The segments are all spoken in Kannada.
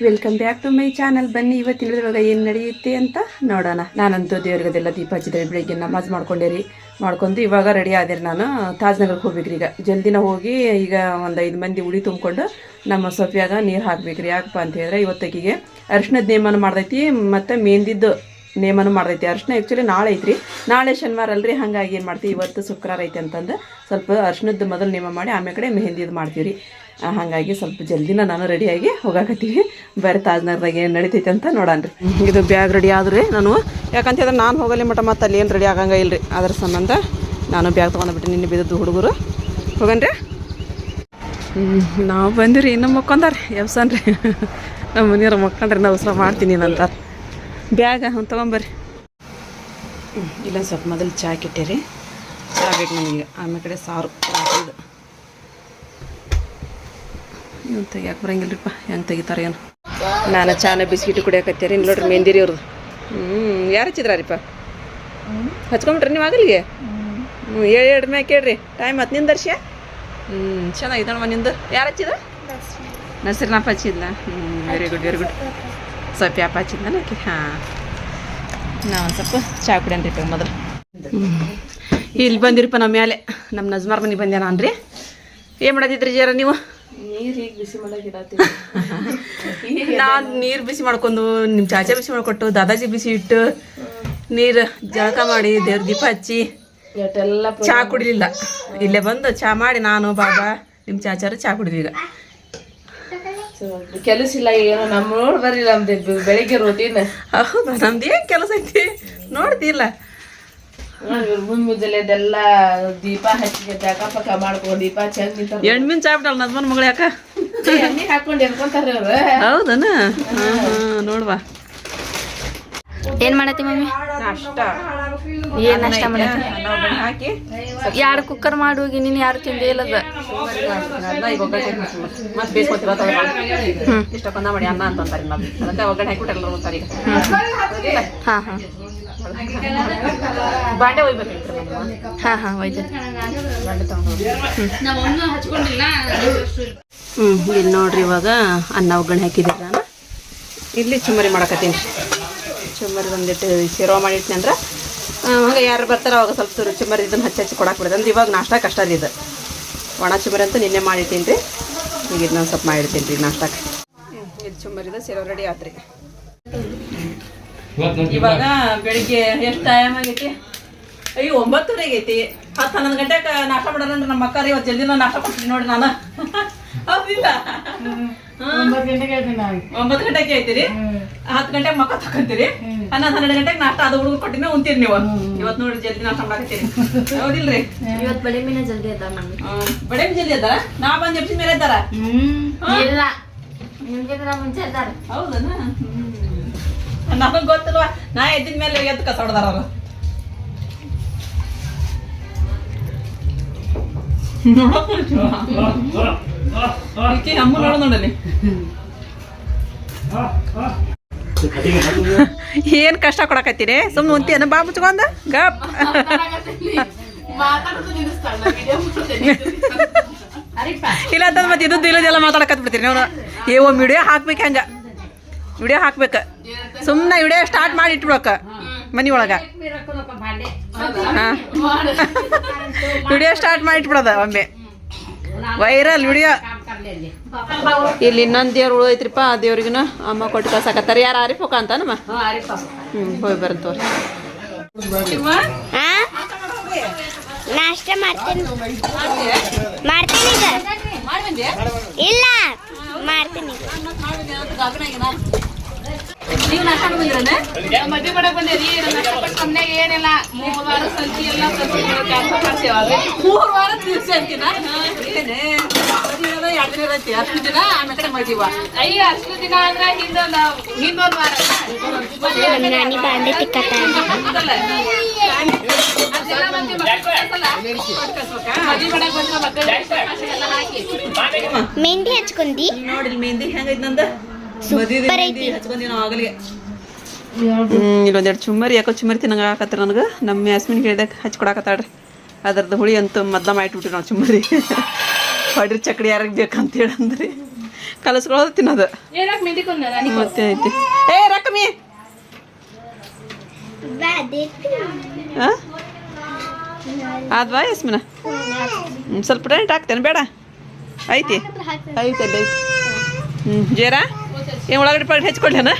Welcome back to my channel ಬನ್ನಿ ಇವತ್ತಿನ ಇವಾಗ ಏನು ನಡೆಯುತ್ತೆ ಅಂತ ನೋಡೋಣ. ನಾನಂತೂ ದೇವ್ರಿಗದೆಲ್ಲ ದೀಪ ಹಚ್ಚಿದ್ರೆ ಬೆಳಿಗ್ಗೆ ನಮಾಜ್ ಮಾಡ್ಕೊಂಡೇರಿ. ಮಾಡ್ಕೊಂಡು ಇವಾಗ ರೆಡಿ ಆದೆ ನಾನು. ತಾಜ್ನಗರ್ಗೆ ಹೋಗ್ಬೇಕ್ರಿ ಈಗ. ಜಲ್ದಿನ ಹೋಗಿ ಈಗ ಒಂದು ಐದು ಮಂದಿ ಉಳಿ ತುಂಬಿಕೊಂಡು ನಮ್ಮ ಸೊಫಿಯಾಗ ನೀರು ಹಾಕ್ಬೇಕ್ರಿ. ಯಾಕಪ್ಪ ಅಂತ ಹೇಳಿದ್ರೆ ಇವತ್ತಕ್ಕಿಗೆ ಅರಿಶಿಣದ ನೇಮನ ಮಾಡ್ದೈತಿ ಮತ್ತು ಮೆಹಂದಿದ್ದು ನೇಮನ ಮಾಡ್ದೈತಿ. ಅರ್ಶಿನ ಆ್ಯಕ್ಚುಲಿ ನಾಳೆ ಐತ್ರಿ. ನಾಳೆ ಶನಿವಾರ ಅಲ್ರಿ. ಹಾಗಾಗಿ ಏನು ಮಾಡ್ತೀವಿ? ಇವತ್ತು ಶುಕ್ರವಾರ ಐತೆ ಅಂತಂದು ಸ್ವಲ್ಪ ಅರ್ಶನದ್ದು ಮೊದಲು ನೇಮ ಮಾಡಿ ಆಮೇಲೆ ಕಡೆ ಮೆಹಂದಿದು ಮಾಡ್ತೀವಿ ರೀ ಹಾಗಾಗಿ ಸ್ವಲ್ಪ ಜಲ್ದಿನ ನಾನು ರೆಡಿಯಾಗಿ ಹೋಗಾಕತ್ತೀವಿ. ಬೇರೆ ತಾಜ್ನಗರ್ದಾಗ ಏನು ನಡೀತೈತೆ ಅಂತ ನೋಡೋಣ ರೀ ಇದು ಬ್ಯಾಗ್ ರೆಡಿ ಆದ್ರಿ ನಾನು ಯಾಕಂತ ಹೇಳಿದ್ರೆ ನಾನು ಹೋಗಲಿ ಮಟ್ಟ ಮತ್ತೆ ಅಲ್ಲಿ ಏನು ರೆಡಿ ಆಗಂಗ ಇಲ್ರಿ. ಅದ್ರ ಸಂಬಂಧ ನಾನು ಬ್ಯಾಗ್ ತೊಗೊಂಡ್ಬಿಟ್ಟು ನಿನ್ನೆ ಬಿದ್ದದ್ದು ಹುಡುಗರು. ಹೋಗನ್ರಿ. ನಾವು ಬಂದಿರಿ ಇನ್ನೂ ಮಕ್ಕೊಂದಾರ ಎಬ್ಸನ್ ರೀ ನಮ್ಮ ಮನೆಯವ್ರು ಮಕ್ಕೊಂಡ್ರಿ ನಾವು ಸಹ ಮಾಡ್ತೀನಿ ಅಂತಾರೆ ಬ್ಯಾಗ ಹ್ಞೂ ತೊಗೊಂಬರ್ರಿ. ಇಲ್ಲ ಸ್ವಲ್ಪ ಮೊದಲು ಚಾ ಕೆಟ್ಟೇರಿ. ಚಾ ಬೇಕು ನಮಗೆ. ಆಮೇಲೆ ಕಡೆ ಸಾರು. ಇವ್ನು ತೆಗಿಯಾಕ ಬರಂಗಿಲ್ರಿಪ್ಪ? ಹೆಂಗೆ ತೆಗಿತಾರೆ ಏನು? ನಾನು ಚಾನ ಬಿಸ್ಕಿಟ್ ಕುಡಿಯಾಕತ್ತೀರಿ ನೋಡ್ರಿ ಮೆಂದಿರಿ ಅವ್ರದ್ದು ಹ್ಞೂ ಯಾರು ಹಚ್ಚಿದ್ರಾರಿಪ್ಪ? ಹಚ್ಕೊಂಬಿಟ್ರಿ ನೀವು ಆಗಲಿಗೆ? ಹ್ಞೂ ಎರಡು ಮ್ಯಾಕೆ ಕೇಳ್ರಿ. ಟೈಮ್ ಹತ್ತು ನಿಂದ ದರ್ಶ ಹ್ಞೂ ಚೆನ್ನಾಗಿದ್ದಾಳಮ್ಮ ನಿಂದು. ಯಾರು ಹಚ್ಚಿದ? ನಸರಿನಪ್ಪ ಹಚ್ಚಿದ್ಲ. ಹ್ಞೂ ವೆರಿ ಗುಡ್ ವೆರಿ ಗುಡ್ ಸ್ವಲ್ಪ ಯಾಪ ಹಚ್ಚಿದ್ನ ನಾಕಿ ಹಾಂ. ನಾವು ಒಂದು ಸ್ವಲ್ಪ ಚಾ ಕುಡಿಯನ್ರಿ ಮೊದಲು. ಇಲ್ಲಿ ಬಂದಿರಪ್ಪ ನಮ್ಮ ಮೇಲೆ ನಮ್ಮ ನಜ್ಮಾರ್ ಮನೆಗೆ ಬಂದ್ಯಾನ ಅನ್ರಿ. ಏನು ಮಾಡದಿದ್ರಿ ಜರ ನೀವು? ನಾನು ನೀರು ಬಿಸಿ ಮಾಡ್ಕೊಂಡು ನಿಮ್ಮ ಚಾಚಾ ಬಿಸಿ ಮಾಡ್ಕೊಟ್ಟು ದಾದಾಜಿ ಬಿಸಿ ಇಟ್ಟು ನೀರು ಜಳಕ ಮಾಡಿ ದೇವ್ರ ದೀಪ ಹಚ್ಚಿ ಚಾ ಕುಡಿಲಿಲ್ಲ. ಇಲ್ಲೇ ಬಂದು ಚಾ ಮಾಡಿ ನಾನು ಬಾಬಾ ನಿಮ್ಮ ಚಾಚಾರು ಚಾ ಕುಡಿದ್ವಿ ಈಗ. ಕೆಲಸ ಇಲ್ಲ ಏನೋ ನಮ್ಮ ನೋಡ್ ಬರ್ರಿ ನಮ್ದು ಬೆಳಿಗ್ಗೆ ರೋಟೀನ್ ಹೌದಾ? ನಮ್ದು ಏನು ಕೆಲಸ ಐತಿ? ನೋಡ್ತಿಲ್ಲ. ಮುಂದ್ ಮುಂಜಾನೆ ಅದೆಲ್ಲ ದೀಪ ಹಚ್ಚಿ ಜಾಕ ಪಕ್ಕ ಮಾಡ್ಕೊಂಡು ದೀಪ ಚಂದ ನಿಂತಾರ ಎಣ್ಮಿನ್ ಚಾ ಬಿಟ್ಟಲ್ಲ ನದ್ಮನ್ ಮಗಳು ಯಾಕ ಎಣ್ಣೆ ಹಾಕೊಂಡು ಎರ್ಕೊಂತಾರ ಅವ್ರ ಹೌದನ? ಹಾಂ. ಹಾಂ ನೋಡ್ವಾ ಏನ್ ಮಾಡತ್ತಿ ಮಮ್ಮಿ? ನಾಷ್ಟ. ಏನ್ ನಾಷ್ಟ ಮಾಡತ್ತಿ? ಹಾಕಿ. ಯಾರು ಕುಕ್ಕರ್ ಮಾಡೋಗಿ ನೀನು ಯಾರು ತಿಂದೇ ಇಲ್ಲದ ಮತ್ತೆ ಬೇಯಿಸ್ಕೊತೀವಿ ಇಷ್ಟಕ್ಕೊಂದ ಮಾಡಿ ಅನ್ನ ಅಂತಂತಾರೆ ಅದಕ್ಕೆ ಒಗ್ಗರಣೆ ಹಾಕ್ಬಿಟ್ಟು ಎಲ್ಲರೂ ಅಂತಾರೆ ಈಗ? ಹಾ ಹಾ. ಬಾಂಡೆ ಒಯ್ಬೇಕೈತ್ರಿ ಹಾ ಹಾ ಹ್ಞೂ ಇಲ್ಲಿ ನೋಡ್ರಿ ಇವಾಗ ಅನ್ನ ಒಗ್ಗರಣೆ ಹಾಕಿದ್ದೆ ನಾನು. ಇಲ್ಲಿ ಚುಮ್ಮರಿ ಮಾಡಕತ್ತೀನಿ. ಚುಮ್ಮರಿ ಒಂದಿಟ್ಟು ಶಿರೋ ಮಾಡಿಟ್ನಿ ಅಂದ್ರೆ ಹಂಗೆ ಯಾರು ಬರ್ತಾರೋ ಅವಾಗ ಸ್ವಲ್ಪ ಚೂರು ಚುಮ್ಮರಿ ಇದನ್ನು ಹಚ್ಚಿ ಹಚ್ಚಿ ಕೊಡಕ್ಕೆ ಬಿಡೋದು ಅಂದ್ರೆ ಇವಾಗ ನಾಷ್ಟ ಕಷ್ಟ ರೀ ಇದು. ಒಣ ಚುಮ್ಮರಿ ಅಂತ ನಿನ್ನೆ ಮಾಡಿರ್ತೀನಿ ರೀ. ಈಗ ಇದನ್ನ ಸ್ವಲ್ಪ ಮಾಡಿರ್ತೀನಿ ರೀ ನಾಷ್ಟಕ್ಕೆ. ಇದು ಚುಮ್ಮರಿದ ಸಿರೋ ರೆಡಿ ಆತ್ರಿ. ಇವಾಗ ಬೆಳಿಗ್ಗೆ ಎಷ್ಟು ಟೈಮ್ ಆಗೈತಿ? ಅಯ್ಯೋ ಒಂಬತ್ತುವರೆಗೆ ಐತಿ ಹತ್ತು ಹನ್ನೊಂದು ಗಂಟೆಗೆ ನಾಷ್ಟ ಮಾಡೋಣ ನಮ್ಮ ಅಕ್ಕ ಇವತ್ತು ಜಲ್ದಿನ ನಾಷ್ಟ ಕೊಡ್ತೀನಿ ನೋಡಿ ನಾನು. ಹೌದಿಲ್ಲ? ಒಂಬತ್ತು ಗಂಟೆಗೆ ಒಂಬತ್ತು ಗಂಟೆಗೆ ಐತಿರಿ ಹತ್ತು ಗಂಟೆಗೆ ಮಕ್ಕ ತಕೊಂತೀರಿ? ಹನ್ನೊಂದು ಹನ್ನೆರಡು ಗಂಟೆಗೆ ನಾಷ್ಟ ಅದು ಹುಡುಗ ಕೊಟ್ಟಿನ ಉಂತೀರಿ ನೀವು. ಇವತ್ತು ನೋಡಿ ಜಲ್ದಿ ನಾಷ್ಟ ಮಾಡಕತ್ತೀರಿ. ಹೌದಿಲ್ರಿ? ಇವತ್ತು ಬಳೆ ಮೀನ ಜಲ್ದಿ ಅದ ಬಳೆ ಮೀನು ಜಲ್ದಿ ಅದಾರ? ನಾ ಬಂದ್ ಎಪ್ಸಿ ಮೇಲೆ ಇದ್ದಾರ ಇಲ್ಲ. ಮುಂಚೆ ಇದ್ದಾರ ಹೌದನ? ನಮಗ್ ಗೊತ್ತಿಲ್ವಾ? ನಾ ಎದ್ದಿನ ಮೇಲೆ ಎದ್ದು ಕಸ ಹೊಡ್ದಾರ ಅವರು. ಅಮ್ಮ ನೋಡ ನೋಡಲಿ. ಏನ್ ಕಷ್ಟ ಕೊಡಕತ್ತೀರಿ? ಸುಮ್ಮನೆ ಉಂತಿಯನ್ನು ಬಾ ಮುಚ್ಕೊಂದ ಗಪ್. ಇಲ್ಲ ಅಂತಂದ್ ಮತ್ತೆ ಇದ್ದು ಮಾತಾಡಕತ್ ಬಿಡ್ತೀರಿ ನೀವು. ಏ ಒಮ್ಮೆ ವಿಡಿಯೋ ಹಾಕ್ಬೇಕು ಹಂಗ. ವಿಡಿಯೋ ಹಾಕ್ಬೇಕು. ಸುಮ್ಮನೆ ವಿಡಿಯೋ ಸ್ಟಾರ್ಟ್ ಮಾಡಿ ಇಟ್ಬಿಡಕ ಮನಿ ಒಳಗ. ವಿಡಿಯೋ ಸ್ಟಾರ್ಟ್ ಮಾಡಿ ಇಟ್ಬಿಡೋದ ಒಮ್ಮೆ. Viral video. ಇಲ್ಲಿ ಇನ್ನೊಂದು ದೇವ್ರು ಉಳಿದೈತ್ರಿಪ್ಪ ಆ ದೇವ್ರಿಗಿನ ಅಮ್ಮ ಕೊಟ್ಟು ಕಳ್ಸಾಕತ್ತಾರ. ಯಾರು ಆರಿಫ್ ಹೋಗ ಅಂತನಮ್ಮ ಹ್ಞೂ ಹೋಗಿ ಬರ್ತವ್ರಿ ನಾಷ್ಟ ಮಾಡ್ತೀನಿ. ಮಾಡ್ತೀನಿ ಇಲ್ಲ. ಮಾಡ್ತೀನಿ ನೀವು ನಾಷ್ಟ ಬಂದ್ರನ? ಮದ್ವೆ ಮಾಡಕ್ ಬಂದೇರಿ ಏನಿಲ್ಲ ಮೂರ್ ವಾರ ಸಂತಿ ಎಲ್ಲ ಕೆಲಸ ಮಾಡ್ತೇವ ಮೂರು ವಾರ ದಿವಸ ಅಂತೀನ ಹತ್ತು ದಿನ ಆಮೇಲೆ ಅಯ್ಯ ದಿನ ಅಂದ್ರ ಹಿಂದೊಂದ ಹಿಂದೊಂದ್ ವಾರ. ನಾನಿ ಬಾಂಡೆ ಮೆಹಂದಿ ಹಚ್ಕೊಂಡಿ. ನೋಡ್ರಿ ಮೆಹಂದಿ ಹೆಂಗೈತ್ ನಂದ? ಇಲ್ಲೊಂದೆರಡು ಚುಮ್ಮರಿ ಯಾಕೋ ಚುಮ್ಮರಿ ತಿನ್ನಂಗೆ ಆಕತ್ರ ನನಗೆ? ನಮ್ಮ ಯಾಸ್ಮಿನ್ ಹಚ್ಚಿ ಹಚ್ಕೊಡಕತ್ತಾಳ್ರಿ ಅದ್ರದ್ದು ಹುಳಿ ಅಂತೂ ಮದ್ದ ಮಾಡಿಟ್ಬಿಟ್ರಿ ನಾವು ಚುಮ್ಮರಿ ಹೊಡ್ರಿ ಚಕ್ಡಿ ಯಾರಿಗೆ ಬೇಕಂತ ಅಂದ್ರಿ. ಕಲಸ್ಕೊಳ್ಳೋದು ತಿನ್ನೋದು. ಮತ್ತೆ ಐತಿ. ಏ ರಕಮಿ! ಹಾಂ ಅದ್ವಾ ಯಸ್ಮಿನ? ಸ್ವಲ್ಪ ಟೈಟ್ ಹಾಕ್ತೇನೆ ಬೇಡ. ಐತಿ. ಐತಿ ಹ್ಞೂ ಜೇರ? ಏನು ಒಳಗಡೆ ಪಗಡೆ ಹೆಚ್ಚಿಕೊಳ್ಳೇನ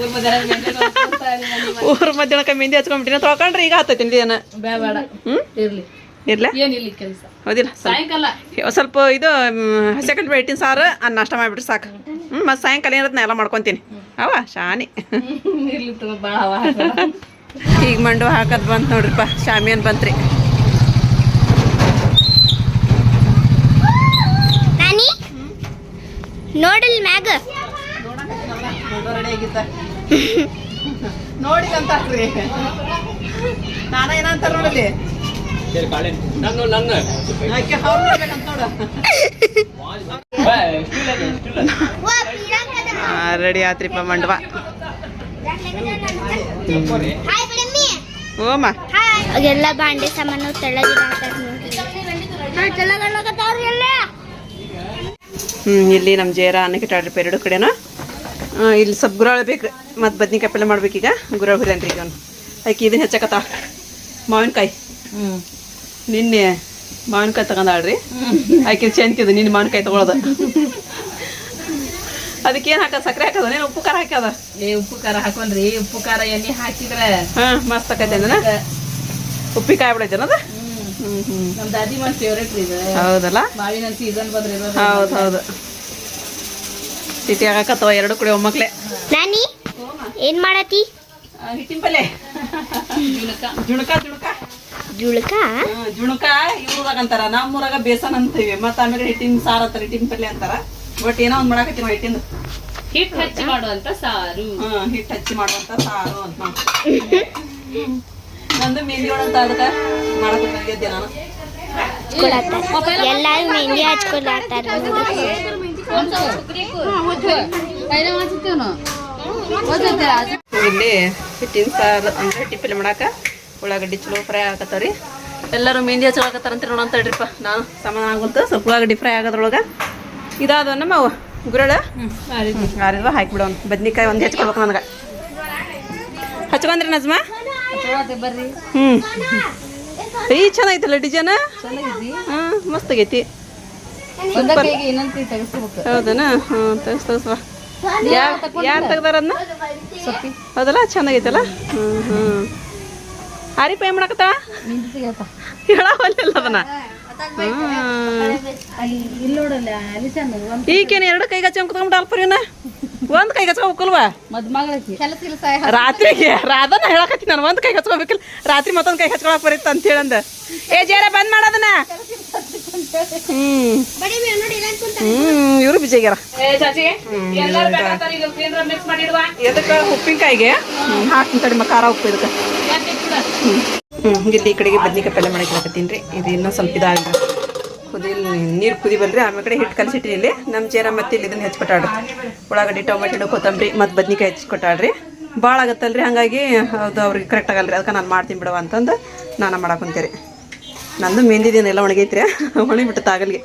ಊರ್ ಮಧ್ಯಾಹ್ನ ಊರ ಮಧ್ಯಾಹ್ನಕ್ಕೆ ಮೆಹಂದಿ ಹಚ್ಕೊಂಡ್ಬಿಟ್ಟಿನ. ತೊಳ್ಕೊಂಡ್ರೆ ಈಗ ಹತ್ತೈತಿ ಏನು? ಬೇಡ ಬೇಡ. ಹ್ಞೂ ಇರ್ಲಿ. ಇರ್ಲ? ಹೌದಿಲ್ಲ ಸ್ವಲ್ಪ ಇದು ಸೆಕೆಂಡ್ ಇಟ್ಟಿನ ಸಾರು ಅನ್ನ ನಾಷ್ಟ ಮಾಡಿಬಿಟ್ರೆ ಸಾಕು. ಹ್ಞೂ ಮತ್ತು ಸಾಯಂಕಾಲ ಏನಿರುತ್ತೆ ನಾ ಎಲ್ಲ ಮಾಡ್ಕೊತೀನಿ. ಅವ ಶಾನಿ. ಈಗ ಮಂಡು ಹಾಕೋದು ಬಂತು ನೋಡ್ರಿಪ್ಪ ಶಾಮಿಯನ್ ಬಂತ್ರಿ ನಾನಿ ನೋಡಲ್ ಮ್ಯಾಗ ನೋಡಿ ಅಂತ ನಾನ ಏನಂತಾರ ನೋಡಲಿ ರೆಡಿ ಆತ್ರಿಪ್ಪ ಮಂಡವ. ಓಮ ಎಲ್ಲ ಬಾಂಡೆ ಸಾಮಾನು ತೆಳ್ಳಗಿಡಾತಾರ ಹ್ಮ್. ಇಲ್ಲಿ ನಮ್ಮ ಜೇರ ಅನ್ನಕ್ಕೆ ಎರಡು ಕಡೆನೂ. ಇಲ್ಲಿ ಸ್ವಲ್ಪ ಗುರಾಳ ಬೇಕು. ಮತ್ತು ಬದ್ನಿಕಾಯಿ ಪಲ್ಯ ಮಾಡ್ಬೇಕೀಗ ಗುರಾಳ ಹುರಿಯನ್ರಿ ಈಗ ಅವ್ನು. ಆಕೆ ಇದನ್ನ ಹೆಚ್ಚಕತ್ತ. ಮಾವಿನಕಾಯಿ. ಹ್ಞೂ ನಿನ್ನೆ ಮಾವಿನಕಾಯಿ ತಗೊಂಡಾಳ್ರಿ. ಆಕೆ ಚೆಂತಿದ್ದು ನಿನ್ನೆ ಮಾವಿನಕಾಯಿ ತೊಗೊಳೋದು. ಅದಕ್ಕೆ ಏನು ಹಾಕೋದು? ಸಕ್ಕರೆ ಹಾಕೋದ ನೀನು ಉಪ್ಪು ಖಾರ ಹಾಕ್ಯದ? ಏ ಉಪ್ಪು ಖಾರ ಹಾಕೊಂಡ್ರಿ. ಉಪ್ಪು ಖಾರ ಎಣ್ಣೆ ಹಾಕಿದ್ರೆ ಹಾಂ ಮಸ್ತ್ ಆಕೈತೆ ಅಂದ್ರೆ ಉಪ್ಪಿಕಾಯಿ ಬಿಡೈತೆ ಅನ್ನೋದು ಹ್ಞೂ ಹ್ಞೂ ನಮ್ಮ ದಾದಿ ಮಾಡಿ ಫೇವ್ರೇಟ್ ರೀ ಇದು. ಹೌದಲ್ಲ? ಮಾವಿನ ಸೀಸನ್ ಬಂದ್ರೆ ಹೌದು ಹೌದು. ಸಿಟಿ ಆಗಕತ್ತವ ಎರಡು ಕಡೆ ಒಮ್ಮಕ್ಳೆ ನಾನಿ? ಏನ್ ಮಾಡತಿ ಹಿಟ್ಟಿನ ಪಲ್ಲೆ ಜುಣಕ. ಜುಣಕ ಜುಳ್ಕ ಹ್ಮ್, ಜುಣಕ ಇವ್ರದಾಗ ಅಂತಾರ. ನಮ್ಮೂರಾಗ ಬೇಸನ್ ಅಂತೀವಿ. ಮತ್ತು ಆಮೇಲೆ ಹಿಟ್ಟಿನ ಸಾರ ಅಂತಾರ ಹಿಟ್ಟಿನ ಪಲ್ಯ ಅಂತಾರ. ಬಟ್ ಏನೋ ಒಂದ್ ಮಾಡಾಕತ್ತೀವಿ ಹಿಟ್ಟಿಂದು. ಹಿಟ್ಟು ಹಚ್ಚಿ ಮಾಡುವಂತ ಸಾರು. ಹ್ಮ್ ಹಿಟ್ಟು ಹಚ್ಚಿ ಮಾಡುವಂತ ಸಾರು ಅಂತ ನಂದು ಮೆಹಂದಿ ಅಂತ ಅದಕ್ಕೆ ಮಾಡಕ್ಕೆ ಬಂದಿದ್ದೆ ನಾನು. ಎಲ್ಲಾರು ಮೆಹಂದಿ ಹಚ್ಕೊಳತ್ತಾರ ಇಲ್ಲಿ ಹಿಟ್ಟಿನ ಸಾರು ಅಂದ್ರೆ ಟಿಫಿನ್ ಮಾಡಾಕ ಉಳ್ಳಾಗಡ್ಡಿ ಚಲೋ ಫ್ರೈ ಆಗತ್ತವ್ರಿ. ಎಲ್ಲರೂ ಮೆಹಂದಿ ಚಲೋ ಅಂತ ನೋಡೋಣ ತಡ್ರಿಪ್ಪ ನಾನು ಸಮಾನ ಆಗುತ್ತ ಸ್ವಲ್ಪ ಉಳ್ಳಾಗಡ್ಡಿ ಫ್ರೈ ಆಗೋದ್ರೊಳಗೆ ಇದಾದ ನಮ್ಮ ಅವ ಗುರಳ. ಆರಿದ್ವ ಹಾಕಿಬಿಡೋಣ. ಬದ್ನಿಕಾಯಿ ಒಂದು ಹೆಚ್ಕೊಬೇಕು ನನಗೆ. ಹಚ್ಕೊಂಡ್ರಿ ನಜ್ಮಾ? ಬರ್ರಿ ಹ್ಞೂ ಈ ಚೆನ್ನಾಗಿತ್ತಲ್ಲ ಡಿಸೈನ್ ಹಾಂ ಮಸ್ತ್ ಆಗೈತಿ. ಹೌದನಾ? ಹ್ಞೂ ತಗಸ್ ತಗಸ್ವಾ ಯಾರು ಯಾರು ತೆಗ್ದಾರ ಅದನ್ನ ಹೌದಲ್ಲ? ಚೆನ್ನಾಗೈತಲ್ಲ? ಹ್ಞೂ ಹ್ಞೂ ಆರಿಪ ಏನು ಮಾಡಕತ್ತಾವ ಹೇಳವಲ್ಲ ಅದನ್ನ. ಈಗೇನು ಎರಡು ಕೈಗೆ ಹಚ್ಚಿ ಕುತ್ಕೊಂಡ್ಬಿಟ್ಟು ಅಲ್ಪರಿನ ಒಂದು ಕೈಗೆ ಹಚ್ಕೋಬೇಕಲ್ವಾ ರಾತ್ರಿಗೆ. ರಾಧನ ಹೇಳಕತ್ತಿ ನಾನು ಒಂದು ಕೈ ಹಚ್ಕೋಬೇಕಿಲ್ಲ ರಾತ್ರಿ ಮತ್ತೊಂದು ಕೈ ಹಚ್ಕೊಳಕ್ ಬರೀತ ಅಂತ ಹೇಳಂದ. ಏ ಜೇರ ಬಂದ್ ಮಾಡೋದನ್ನ ಹ್ಮ್. ಹ್ಮ್ ಇವರು ಬಿಜಿ ಆಗ್ಯಾರ. ಚಾಚಿ ಎಲ್ಲಾರು ಬೇಕಾಗ್ತಾರ ಈಗ ಮಿಕ್ಸ್ ಮಾಡಿಡುವ? ಎದಕ್ಕೆ ಉಪ್ಪಿನಕಾಯಿಗೆ? ಹಾಕಿ ತಡಿ ಮ ಖಾರ ಉಪ್ಪು ಇದಕ್ಕೆ. ಹ್ಞೂ ಇಲ್ಲಿ ಈ ಕಡೆಗೆ ಬದ್ನಿಕಾಯಿ ಪಲ್ಯ ಮಾಡಕ್ಕೆ ರೀ. ಇದು ಇನ್ನೂ ಸ್ವಲ್ಪ ಇದಾಗ ಕುದಿ ನೀರು ಕುದಿ ಬಲ್ರಿ ಆಮೇಲೆ ಕಡೆ ಹಿಟ್ಟು ಕಲಸಿಟ್ಟಿನಿ ಇಲ್ಲಿ. ನಮ್ಮ ಜೇರ ಮತ್ತೆ ಇಲ್ಲಿ ಇದನ್ನ ಹೆಚ್ಚಿಕೊಟ್ಟಾಡ್ರಿ ಉಳ್ಳಾಗಡ್ಡಿ ಟೊಮೆಟೊ ಕೊತ್ತಂಬರಿ ಮತ್ತು ಬದ್ನಿಕಾಯಿ ಹೆಚ್ಚಿಕೊಟ್ಟಾಡ್ರಿ ಭಾಳ ಆಗತ್ತಲ್ರಿ ಹಾಗಾಗಿ ಅದು ಅವ್ರಿಗೆ ಕರೆಕ್ಟ್ ಆಗಲ್ರಿ. ಅದಕ್ಕೆ ನಾನು ಮಾಡ್ತೀನಿ ಬಿಡವ ಅಂತಂದು ನಾನು ಮಾಡಾಕೊಂತೀರಿ ನಂದು ಮೆಹಂದಿದೇನು ಎಲ್ಲ ಒಣಗೈತ್ರಿ. ಒಣಗಿಬಿಟ್ಟು ತಾಗಲ್ಗೆ.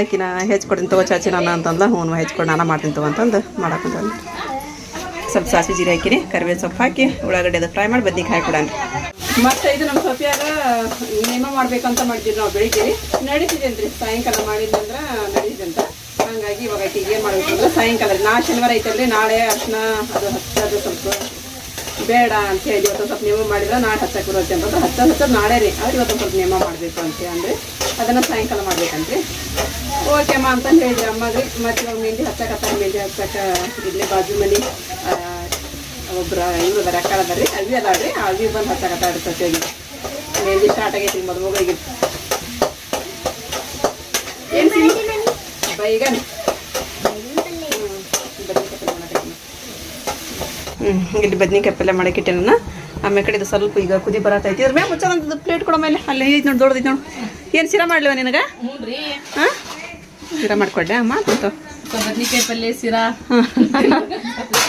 ಆಕಿನ ಹೆಚ್ಕೊಡ್ತೀನಿ ತಗೋ ಚಾಚಿ ನಾನು ಅಂತಂದ್ಲ ಹ್ಞೂ ಹೆಚ್ಕೊಡು ನಾನು ಮಾಡ್ತೀನಿ ತಗೋ ಅಂತಂದು ಮಾಡಾಕೊಂತಂದು ಸ್ವಲ್ಪ ಸಾಸಿವೆ ಜೀರಿ ಹಾಕಿರಿ ಕರಿಬೇವು ಸೊಪ್ಪು ಹಾಕಿ, ಉಳ್ಳಾಗಡ್ಡೆ ಅದು ಫ್ರೈ ಮಾಡಿ ಬದ್ನಿಕಾಯಿ ಹಾಕೊಡಣ ಮತ್ತೆ ಇದು ನಮ್ಮ ಸೊಪ್ಪಿಯಾಗ ನೇಮ ಮಾಡ್ಬೇಕಂತ ಮಾಡಿದ್ವಿ ನಾವು ಬೆಳಿಗ್ಗೆ ನಡೀತಿದ್ದೇನೆ ರೀ ಸಾಯಂಕಾಲ ಮಾಡಿದ್ದಂದ್ರೆ ನಡೀತಿದ್ದಂತ ಹಂಗಾಗಿ ಇವಾಗ ಏನು ಮಾಡ್ಬೇಕಂದ್ರೆ ಸಾಯಂಕಾಲ. ನಾ ಶನಿವಾರ ಐತಲ್ರಿ, ನಾಳೆ ಅರ್ಶಿನ, ಅದು ಹತ್ತದು ಸ್ವಲ್ಪ ಬೇಡ ಅಂತ ಹೇಳಿ ಇವತ್ತು ಸ್ವಲ್ಪ ನಿಯಮ ಮಾಡಿದ್ರೆ ನಾಳೆ ಹಚ್ಚಕ್ಕೆ ಬರುತ್ತೆ ಅಂತ. ಹತ್ತ ಹಚ್ಚೋದು ನಾಳೆ ರೀ. ಅವ್ರು ಇವತ್ತು ಸ್ವಲ್ಪ ನಿಯಮ ಮಾಡಬೇಕು ಅಂತ ಅಂದ್ರೆ ಅದನ್ನು ಸಾಯಂಕಾಲ ಮಾಡ್ಬೇಕಂತ್ರಿ ಓಕೆ ಅಮ್ಮ ಅಂತ ಹೇಳಿದ್ರಿ ಅಮ್ಮಗೆ. ಮತ್ತೆ ಇವಾಗ ಮೆಹಂದಿ ಹಚ್ಚಕತ್ತಾರ ಮೆಹಂದಿ ಹಚ್ಚಕ್ಕೆ ಇಲ್ಲಿ ಬಾಜು ಮನೆ ಒಬ್ಬರ ಇವರು ಅದಾರ ಅಕ್ಕಳ ಅದಾರ. ರೀ ಅವಿ ಅದಾಳ ರೀ ಅವಿ ಬಂದು ಸತ್ಯಾಗಿ ಮೆಹಂದಿ ಸ್ಟಾರ್ಟ್ ಆಗೈತಿ ಮದುವೆ ಏನು ಬೈಗನ್ ಹ್ಞೂ ಇಲ್ಲಿ ಬದ್ನಿಕಾಯಿ ಪಲ್ಯ ಮಾಡಕ್ಕೆ ಆಮೇಲೆ ಕಡೆ ಇದು ಸ್ವಲ್ಪ ಈಗ ಕುದಿ ಬರತೈತಿ ಇದ್ರ ಮ್ಯಾಗ ಒಂದು ಪ್ಲೇಟ್ ಕೊಡೋ ಮೇಲೆ ಅಲ್ಲಿ ಇದು ನೋಡಿ ದೊಡ್ಡದೈತಿ ನೋಡು. ಏನು ಸಿರಾ ಮಾಡ್ಲಿವ ನಿನಗೆ? ಹಾಂ? ಸಿರಾ ಮಾಡ್ಕೊಡ್ಲೆ? ಅಮ್ಮ ಅಂತ ಬದ್ನಿಕಾಯಿ ಪಲ್ಯ ಸಿರಾ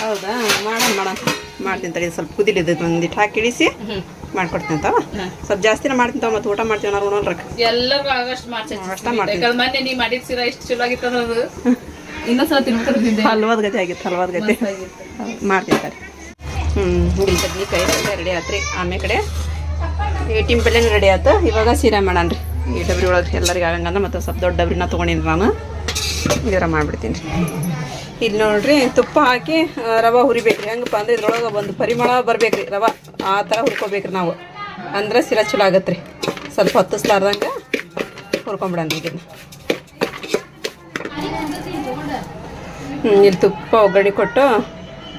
ಹೌದಾ? ಮಾಡೋಣ ಮಾಡೋಣ. ಮಾಡ್ತೀನಿ ತಡಿ ಸ್ವಲ್ಪ ಕುದಿಲಿದ್ದು ಒಂದಿಟ್ಟು ಹಾಕಿ ಇಳಿಸಿ. ಮಾಡ್ಕೊಡ್ತೀನಿ ಅಂತ ಸ್ವಲ್ಪ ಜಾಸ್ತಿ ಮಾಡ್ತೀನಿ ತಾವ ಮತ್ತೆ ಊಟ ಮಾಡ್ತೀವಿ ಎಲ್ಲರೂ ನೋಡ್ರಕ್ಕೆ ಆಗಷ್ಟು ಮಾಡ್ತೀನಿ ಅಷ್ಟ ಮಾಡ್ತೀನಿ. ಮೊನ್ನೆ ನೀ ಮಾಡಿದ ಸೀರಾ ಇಷ್ಟು ಚಲೋ ಆಗಿತ್ತು ಅನ್ನೋದು. ಇನ್ನೊಂದ್ಸಲ ತಿನ್ಕೊಂಡಿದ್ದೆ ಹಲ್ವಾದ ಗತಿ ಆಗಿತ್ತು ಹಲ್ವಾದ ಗತಿ. ಮಾಡ್ತೀನಿ ಸರಿ ಹ್ಞೂ ಇಲ್ಲಿ ಬದ್ನಿಕಾಯಿ ಎಲ್ಲ ರೆಡಿ ರೀ ಆಮೇಲೆ ಕಡೆ ಪಲ್ಯನೂ ರೆಡಿ ಆಯ್ತು ಇವಾಗ ಸೀರೆ ಮಾಡೋಣ ರೀ ಈ ಡಬ್ರಿ ಒಳಗೆ ಎಲ್ಲರಿಗೆ ಆಗಂಗಂದ್ರೆ ಮತ್ತು ಸ್ವಲ್ಪ ದೊಡ್ಡ ಡಬ್ರಿನ ತೊಗೊಂಡಿದ್ದು ನಾನು. ಇದರ ಮಾಡಿಬಿಡ್ತೀನಿ. ರೀ ಇಲ್ಲಿ ನೋಡ್ರಿ, ತುಪ್ಪ ಹಾಕಿ ರವೆ ಹುರಿಬೇಕು ರೀ ಹೆಂಗಪ್ಪ ಅಂದ್ರೆ ಇದ್ರೊಳಗೆ ಒಂದು ಪರಿಮಳ ಬರ್ಬೇಕು ರೀ ರವೆ ಆ ಥರ ಹುರ್ಕೋಬೇಕು ನಾವು. ಅಂದ್ರೆ ಸಿರ ಚಲೋ ಆಗತ್ತೆ ರೀ ಸ್ವಲ್ಪ ಹೊತ್ತಿಸ್ಲಾರ್ದಂಗೆ ಹುರ್ಕೊಂಬಿಡಣ ಇದನ್ನು. ಹ್ಞೂ ಇಲ್ಲಿ ತುಪ್ಪ ಒಗ್ಗರಣೆ ಕೊಟ್ಟು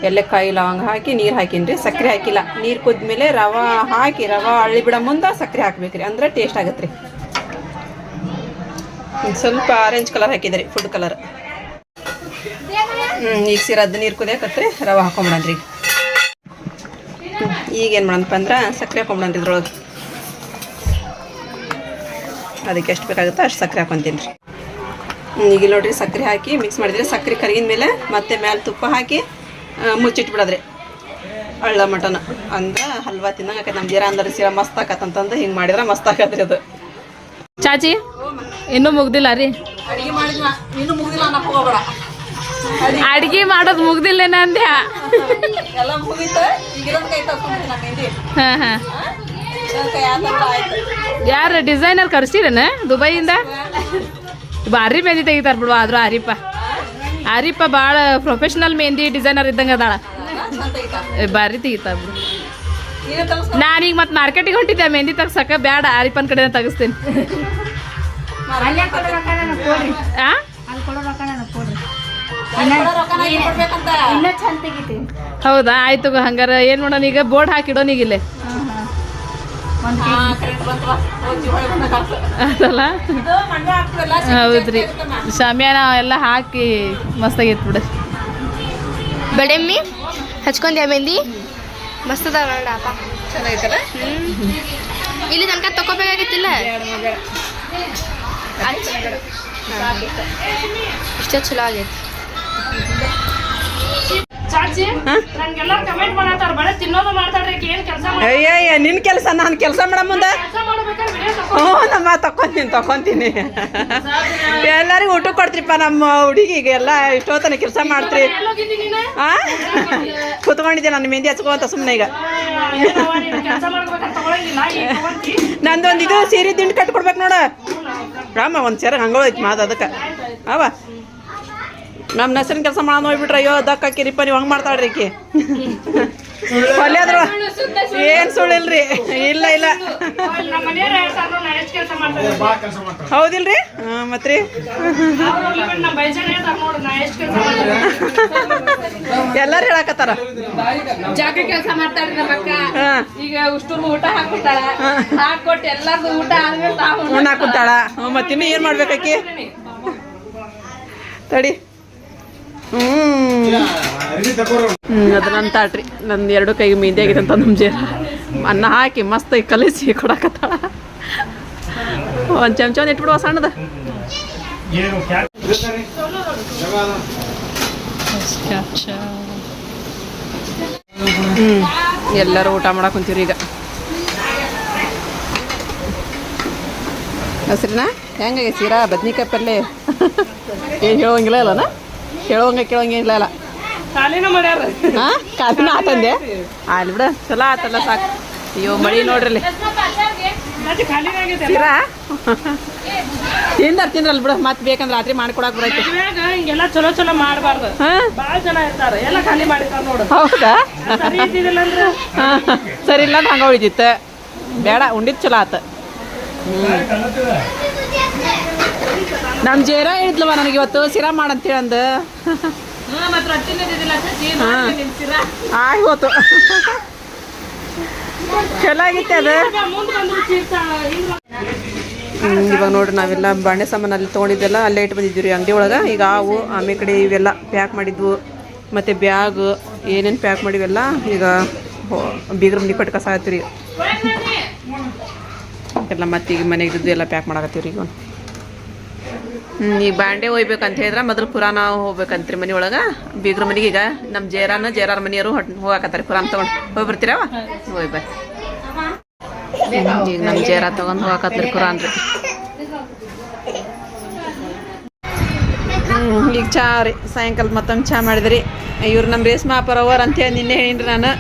ಎಲೆಕಾಯಿ ಲವಂಗ ಹಾಕಿ ನೀರು ಹಾಕಿನ್ರಿ ಸಕ್ಕರೆ ಹಾಕಿಲ್ಲ. ನೀರು ಕುದ್ಮೇಲೆ ರವೆ ಹಾಕಿ, ರವೆ ಅಳ್ಳಿ ಬಿಡ ಮುಂದೆ ಸಕ್ಕರೆ ಹಾಕ್ಬೇಕ್ರಿ. ಅಂದ್ರೆ ಟೇಸ್ಟ್ ಆಗತ್ತೆ ಸ್ವಲ್ಪ ಆರೆಂಜ್ ಕಲರ್ ಹಾಕಿದ್ರಿ ಫುಡ್ ಕಲರ್ ಈಗ ಸಿರದ್ದು ನೀರು ಕುದಿಯಾಕತ್ರಿ, ರವೆ ಹಾಕೊಂಬಿಡನ್ರಿ. ಈಗ ಏನು ಮಾಡಪ್ಪ ಅಂದ್ರೆ ಸಕ್ಕರೆ ಹಾಕೊಂಬಿಡನ್ರಿ ಇದ್ರೊಳಗೆ. ಅದಕ್ಕೆ ಎಷ್ಟು ಬೇಕಾಗುತ್ತೋ ಅಷ್ಟು ಸಕ್ಕರೆ ಹಾಕೊತೀನಿ. ರೀ ಈಗ ನೋಡ್ರಿ ಸಕ್ಕರೆ ಹಾಕಿ ಮಿಕ್ಸ್ ಮಾಡಿದ್ರೆ ಸಕ್ಕರೆ ಕರಗಿದ ಮೇಲೆ ಮತ್ತೆ ಮ್ಯಾಲೆ ತುಪ್ಪ ಹಾಕಿ ಮುಚ್ಚಿಟ್ಬಿಡೋದ್ರಿ. ಅಳ್ಳ ಮಟನ. ಅಂದ್ರೆ ಹಲ್ವಾ ತಿನ್ನಂಗೆ ನಮ್ಮ ಜೀರ ಅಂದ್ರೆ ಸೀರಾ ಮಸ್ತ್ ಆಕತ್ತಂತಂದು ಹಿಂಗೆ ಮಾಡಿದ್ರೆ ಮಸ್ತ್ ಆಕತ್ರಿ ಅದು. ಚಾಚಿ ಇನ್ನೂ ಮುಗ್ದಿಲ್ಲ ರೀ? ಅಡಿಗೆ ಇನ್ನೂ ಮುಗ್ದಿಲ್ಲ ಅನ್ನಕ್ಕೆ ಹೋಗಬೇಡ ಅಡ್ಗೆ ಮಾಡೋದು ಮುಗ್ದಿಲ್ಲೇನ ಅಂದ್ಯ? ಎಲ್ಲ ಮುಗೀತ. ಈಗ ಕೈ ತಗೊಂಡ್ಬಿಡ್ತೀನಿ ನಮ್ಮ ಹಾ ಹಾ. ಯಾರು ಡಿಸೈನರ್ ಕರ್ಸಿರೇನ? ದುಬೈಯಿಂದ? ಭಾರಿ ಮೆಹಂದಿ ತೆಗಿತಾರ ಬಿಡು ಆದ್ರೂ ಆರಿಪ ಆರಿಪ ಭಾಳ ಪ್ರೊಫೆಷನಲ್ ಮೆಹಂದಿ ಡಿಸೈನರ್ ಇದ್ದಂಗೆ ಅದಾಳ. ಬಾರಿ ತೆಗಿತಾವ ನಾನೀಗ ಮತ್ತೆ ಮಾರ್ಕೆಟಿಗೆ ಹೊಂಟಿದ್ದೆ ಮೆಹಂದಿ ತಗ್ಸಕ್ಕ ಬೇಡ ಆರಿಪನ್ ಕಡೆ ತೆಗಿಸ್ತೀನಿ ಹೌದಾ? ಆಯ್ತು ಹಂಗಾರ ಏನು ಮಾಡೋಣ ಈಗ? ಬೋರ್ಡ್ ಹಾಕಿಡೋಣ ಅದಲ್ಲ? ಹೌದ್ರಿ. ಶಾಮಿಯಾನ ಎಲ್ಲ ಹಾಕಿ ಮಸ್ತಾಗೈತೆ ಬಿಡು ಬಡಮ್ಮಿ ಹಚ್ಕೊಂಡ್ಯಾ ಮೆಹಂದಿ ಮಸ್ತ್ ಅದಾವ ನೋಡಪ್ಪ ಚೆನ್ನಾಗೈತಲ್ಲ? ಇಲ್ಲಿ ತನಕ ತಗೋಬೇಕಾಗಿತ್ತಿಲ್ಲ ಇಷ್ಟ ಚಲೋ ಆಗೈತಿ. ಅಯ್ಯಯ್ಯ ನಿನ್ನ ಕೆಲಸ ನಾನು ಕೆಲಸ ಮಾಡ ಮುಂದೆ. ಹ್ಞೂ ನಮ್ಮ ತಕೊಂತೀನಿ ತಕೊಂತೀನಿ ಎಲ್ಲರಿಗೂ ಊಟ ಕೊಡ್ತ್ರಿಪ್ಪ ನಮ್ಮ ಹುಡುಗಿಗೆ ಎಲ್ಲ ಇಷ್ಟೊತ್ತನ ಕೆಲಸ ಮಾಡ್ತ್ರಿ. ಆ? ಕುತ್ಕೊಂಡಿದ್ದೆ ನನ್ನ ಮೆಹಂದಿ ಹಚ್ಕೋತ ಸುಮ್ಮನೆ ಈಗ. ನಂದೊಂದು ಇದು ಸೀರೆ ದಿಂಡು ಕಟ್ಟಿ ಕೊಡ್ಬೇಕು ನೋಡ. ರಾಮ ಒಂದು ಸೇರ ಹಂಗೋಯ್ತು ಮಾದ ಮಾತು ಅದಕ್ಕೆ. ಅವ. ನಮ್ಮ ನಸಿನ ಕೆಲಸ ಮಾಡೋದು ಹೋಗ್ಬಿಟ್ರೆ ಅಯ್ಯೋ ದಕ್ಕ ಕಿರಿಪ್ಪ ನೀವು ಹಂಗೆ ಮಾಡ್ತಾಳ್ರಿ ಈಕಿ. ಹೊಲ್ಯಾದ್ರು ಏನು ಸುಳ್ಳಿಲ್ರಿ? ಇಲ್ಲ ಇಲ್ಲ. ಹೌದಿಲ್ರಿ? ಹಾಂ ಮತ್ರಿ? ಎಲ್ಲರೂ ಹೇಳಕತ್ತಾರ? ಜಾಗ ಕೆಲಸ ಮಾಡ್ತಾಳ್ರಿ ನಮ್ಮ ಅಕ್ಕ. ಹಾಂ. ಈಗ ಉಷ್ಟೂರ್ಗು ಊಟ ಹಾಕ್ಬಿಟ್ಟಾಳ. ಹಾಕೊಟ್ಟು ಎಲ್ಲಾರ್ದು ಊಟ ಆದ್ಮೇಲೆ ಮತ್ತಿನ್ನು ಏನು ಮಾಡ್ಬೇಕಾಕಿ ತಡಿ. ಅದು ನನ್ನ ತಾಟ್ರಿ. ಎರಡು ಕೈಗೆ ಮೀದಿ ಆಗಿದೆ ಅಂತ ನಮ್ಮ ಜೀರ. ಅನ್ನ ಹಾಕಿ ಮಸ್ತ್ ಕಲಿಸಿ ಕೊಡಕತ್ತಾಳ. ಒಂದು ಚಮಚ ಒಂದು ಇಟ್ಬಿಡುವ ಸಣ್ಣದ. ಹ್ಞೂ ಎಲ್ಲರೂ ಊಟ ಮಾಡಕ್ಕೆ ಕುಂತೀವ್ರಿ ಈಗ. ಹಸ್ರಿನ? ಹೆಂಗಾಗಿ ಸೀರಾ? ಬದ್ನಿಕಾಯಿ ಪಲ್ಯ ಏನು ಹೇಳಂಗಿಲ್ಲ ಅಲ್ಲನ? ಇಲ್ಲ ಅಲ್ಲ ಖಾಲಿನ ಮಾಡ್ಯಾರ ಹಾಂ? ಆತಂದೆ ಅಲ್ಲಿ ಬಿಡ ಚಲೋ ಆತಲ್ಲ ಸಾಕು. ಅಯ್ಯೋ ಮಳಿ ಸೀರಾ ತಿಂದಾರ ತಿಂದ್ರಲ್ಲ ಬಿಡು. ಮತ್ತೆ ಬೇಕಂದ್ರೆ ರಾತ್ರಿ ಮಾಡ್ಕೊಡಕ್ ಬರೈತಿ. ಹಿಂಗೆಲ್ಲ ಚಲೋ ಚಲೋ ಮಾಡಬಾರ್ದು. ಹಾಂ? ಭಾಳ ಜನ ಇರ್ತಾರ. ಎಲ್ಲ ಖಾಲಿ ಮಾಡಿರ್ತಾರ ನೋಡು. ಹೌದಾ? ಸರಿ ಇಲ್ಲ ಹಂಗೆ ಉಳಿದಿತ್ತು. ಬೇಡ ಉಂಡಿದ್ ಚಲೋ ಆತ. ನಮ್ಮ ಜೇರ ಹೇಳಿದ್ಲವ ನನಗೆ ಇವತ್ತು ಸಿರಾ ಮಾಡಂತೇಳಿ ಅಂದು. ಆಗಿ ಹೋತು. ಚಲೋ ಆಗಿತ್ತೆ ಅದು. ಇವಾಗ ನೋಡ್ರಿ ನಾವೆಲ್ಲ ಬಾಣೆ ಸಾಮಾನು ಅಲ್ಲಿ ತೊಗೊಂಡಿದ್ದೆಲ್ಲ ಅಲ್ಲೇ ಇಟ್ಟು ಬಂದಿದ್ವಿ ರೀ ಅಂಗಡಿ ಒಳಗೆ. ಈಗ ಅವು ಆಮೇಲೆ ಕಡೆ ಇವೆಲ್ಲ ಪ್ಯಾಕ್ ಮಾಡಿದ್ವು ಮತ್ತು ಬ್ಯಾಗ್ ಏನೇನು ಪ್ಯಾಕ್ ಮಾಡಿವೆಲ್ಲ ಈಗ ಬೀಗ್ರ ಮನೆ ಕೊಟ್ಟು ಕಸ ರೀ ಎಲ್ಲ ಮತ್ತೆ ಈಗ ಮನೆಗೆ ಇದ್ದು ಎಲ್ಲ ಪ್ಯಾಕ್ ಮಾಡಕತ್ತೀವಿ ರೀ ಈಗ. ಈಗ ಬಾಂಡೆ ಒಯ್ಬೇಕಂತ ಹೇಳಿದ್ರೆ ಮೊದಲು ಪುರಾಣ ಹೋಗ್ಬೇಕಂತ್ರಿ ಮನೆ ಒಳಗೆ. ಬೀಗ್ರ ಮನೆಗೆ ಈಗ ನಮ್ಮ ಜೇರಾನ ಜೇರಾರ ಮನೆಯವರು ಹೋಗಾಕತ್ತಾರೆ. ಪುರಾಣ ತೊಗೊಂಡು ಹೋಗಿ ಬರ್ತೀರವ ಹೋಗಿ ಬರ್ರಿ. ಈಗ ನಮ್ಮ ಜೇರ ತಗೊಂಡ್ ಹೋಗಕತ್ರಿ ಪುರಾಣ ರೀ. ಈಗ ಚಾ ರೀ. ಸಾಯಂಕಾಲ ಮತ್ತೊಮ್ಮೆ ಚಾ ಮಾಡಿದ್ರಿ. ಇವ್ರು ನಮ್ಮ ರೇಷ್ಮಾ ಪರವರ್ ಅಂತೇಳಿ ನಿನ್ನೆ ಹೇಳಿನ್ರಿ ನಾನು.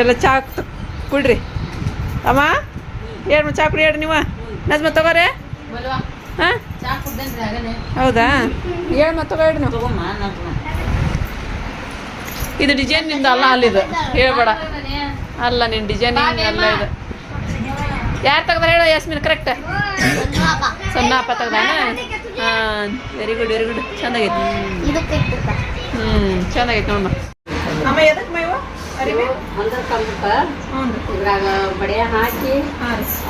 ಎಲ್ಲ ಚಾ ಕುಡ್ರಿ. ಅಮ್ಮ ಏನು ಚಾ ಕುಡಿ ಹೇಳ್ರಿ ನೀವು. ನಜ್ಮ ತಗೋರೆ ಹಾಂ? ಹೌದಾ? ಹೇಳಿ ಮತ್ತೆ ಹೇಳ್ರಿ ನೀವು ಇದು ಡಿಸೈನ್ನಿಂದ ಅಲ್ಲ ಅಲ್ಲಿದು ಹೇಳ್ಬೇಡ. ಅಲ್ಲ ನಿನ್ನ ಡಿಸೈನಿಂಗ್ ಅಲ್ಲ ಇದು. ಯಾರು ತೆಗ್ದಾರ ಹೇಳು ಯಾಸ್ಮಿನ್ ಕರೆಕ್ಟ್ ಸಣ್ಣಪ್ಪ ತೆಗ್ದಾನ? ಹಾಂ ವೆರಿ ಗುಡ್ ವೆರಿ ಗುಡ್ ಚೆನ್ನಾಗೈತಿ. ಹ್ಞೂ ಚೆನ್ನಾಗೈತಿ ನೋಡಮ್ಮ ಇದ್ರಾಗ ಬಡೆ ಹಾಕಿ